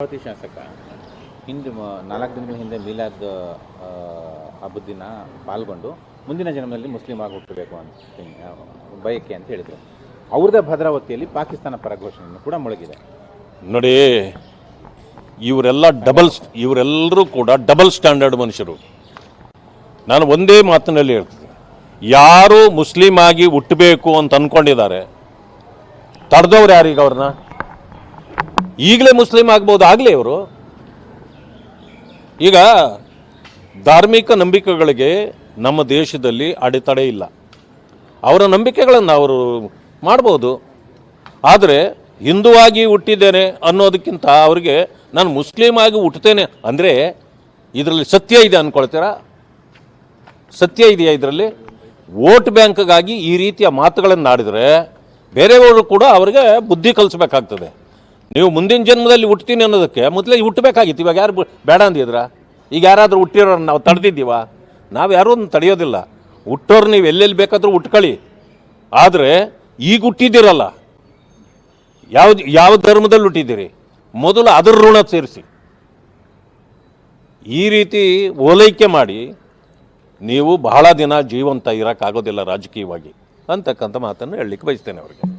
ಅಮರಾವತಿ ಶಾಸಕ. ಹಿಂದೆ ನಾಲ್ಕು ದಿನಗಳ ಹಿಂದೆ ಮೀಲಾದ್ ಆ, ಹಬ್ಬದ ದಿನ ಪಾಲ್ಗೊಂಡು ಮುಂದಿನ ಜನ್ಮದಲ್ಲಿ ಮುಸ್ಲಿಂ ಆಗಿ ಹುಟ್ಟಬೇಕು ಅಂತ ಬಯಕೆ ಅಂತ ಹೇಳಿದರು. ಅವ್ರದೇ ಭದ್ರಾವತಿಯಲ್ಲಿ ಪಾಕಿಸ್ತಾನ ಪರ ಘೋಷಣೆಯನ್ನು ಕೂಡ ಮುಳುಗಿದೆ. ನೋಡಿ ಇವರೆಲ್ಲ ಡಬಲ್ ಇವರೆಲ್ಲರೂ ಕೂಡ ಡಬಲ್ ಸ್ಟ್ಯಾಂಡರ್ಡ್ ಮನುಷ್ಯರು. ನಾನು ಒಂದೇ ಮಾತಿನಲ್ಲಿ ಹೇಳ್ತೀನಿ. ಯಾರು ಮುಸ್ಲಿಂ ಆಗಿ ಹುಟ್ಟಬೇಕು ಅಂತ ಅಂದ್ಕೊಂಡಿದ್ದಾರೆ ತಡೆದವ್ರು ಯಾರೀಗ ಅವ್ರನ್ನ? ಈಗಲೇ ಮುಸ್ಲಿಂ ಆಗ್ಬೋದು ಆಗಲಿ ಇವರು. ಈಗ ಧಾರ್ಮಿಕ ನಂಬಿಕೆಗಳಿಗೆ ನಮ್ಮ ದೇಶದಲ್ಲಿ ಅಡೆತಡೆ ಇಲ್ಲ. ಅವರ ನಂಬಿಕೆಗಳನ್ನು ಅವರು ಮಾಡ್ಬೋದು. ಆದರೆ ಹಿಂದುವಾಗಿ ಹುಟ್ಟಿದ್ದೇನೆ ಅನ್ನೋದಕ್ಕಿಂತ ಅವರಿಗೆ ನಾನು ಮುಸ್ಲಿಂ ಆಗಿ ಹುಟ್ಟುತ್ತೇನೆ ಅಂದರೆ ಇದರಲ್ಲಿ ಸತ್ಯ ಇದೆ ಅಂದ್ಕೊಳ್ತೀರಾ ಸತ್ಯ ಇದೆಯಾ ಇದರಲ್ಲಿ? ವೋಟ್ ಬ್ಯಾಂಕ್ಗಾಗಿ ಈ ರೀತಿಯ ಮಾತುಗಳನ್ನು ಆಡಿದರೆ ಬೇರೆಯವರು ಕೂಡ ಅವರಿಗೆ ಬುದ್ಧಿ ಕಲಿಸ್ಬೇಕಾಗ್ತದೆ. ನೀವು ಮುಂದಿನ ಜನ್ಮದಲ್ಲಿ ಹುಟ್ತೀನಿ ಅನ್ನೋದಕ್ಕೆ ಮೊದಲೇ ಹುಟ್ಟಬೇಕಾಗಿತ್ತು. ಇವಾಗ ಯಾರು ಬೇಡ ಅಂದಿದ್ರ? ಈಗ ಯಾರಾದರೂ ಹುಟ್ಟಿರೋರು ನಾವು ತಡೆದಿದ್ದೀವ? ನಾವು ಯಾರೂ ತಡೆಯೋದಿಲ್ಲ. ಹುಟ್ಟೋರು ನೀವು ಎಲ್ಲೆಲ್ಲಿ ಬೇಕಾದರೂ ಹುಟ್ಕೊಳ್ಳಿ. ಆದರೆ ಈಗ ಹುಟ್ಟಿದ್ದೀರಲ್ಲ. ಯಾವ ಯಾವ ಧರ್ಮದಲ್ಲಿ ಹುಟ್ಟಿದ್ದೀರಿ? ಮೊದಲು ಅದರ ಋಣ ಸೇರಿಸಿ. ಈ ರೀತಿ ಓಲೈಕೆ ಮಾಡಿ ನೀವು ಬಹಳ ದಿನ ಜೀವಂತ ಇರೋಕ್ಕಾಗೋದಿಲ್ಲ ರಾಜಕೀಯವಾಗಿ. ಅಂತಕ್ಕಂಥ ಮಾತನ್ನು ಹೇಳಲಿಕ್ಕೆ ಬಯಸ್ತೇನೆ ಅವರಿಗೆ.